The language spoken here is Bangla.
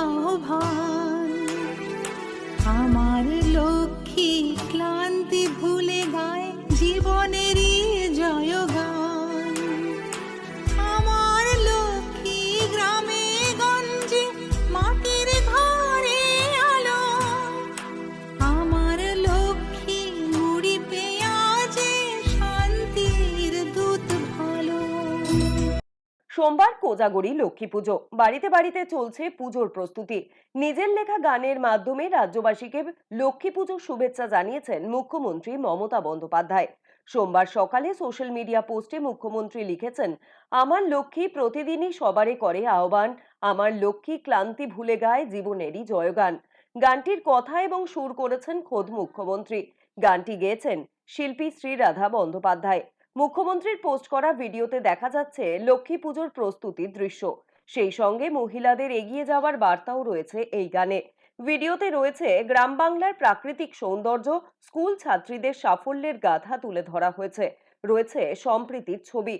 um hold সোমবার কোজাগরি লক্ষ্মী পুজো। বাড়িতে বাড়িতে চলছে পুজোর প্রস্তুতি। নিজের লেখা গানের মাধ্যমে রাজ্যবাসীকে লক্ষ্মী পুজোর শুভেচ্ছা জানিয়েছেন মুখ্যমন্ত্রী মমতা বন্দ্যোপাধ্যায়। সোমবার সকালে সোশ্যাল মিডিয়া পোস্টে মুখ্যমন্ত্রী লিখেছেন, আমার লক্ষ্মী প্রতিদিনই সবারে করে আহ্বান, আমার লক্ষ্মী ক্লান্তি ভুলে গায় জীবনেরই জয়গান। গানটির কথা এবং সুর করেছেন খোদ মুখ্যমন্ত্রী। গানটি গেয়েছেন শিল্পী শ্রীরাধা বন্দ্যোপাধ্যায়। মুখ্যমন্ত্রীর পোস্ট করা ভিডিওতে দেখা যাচ্ছে লক্ষ্মী পুজোর প্রস্তুতির দৃশ্য। সেই সঙ্গে মহিলাদের এগিয়ে যাওয়ার বার্তাও রয়েছে এই গানে। ভিডিওতে রয়েছে গ্রাম বাংলার প্রাকৃতিক সৌন্দর্য, স্কুল ছাত্রীদের সাফল্যের গাথা তুলে ধরা হয়েছে। রয়েছে সম্প্রীতির ছবি।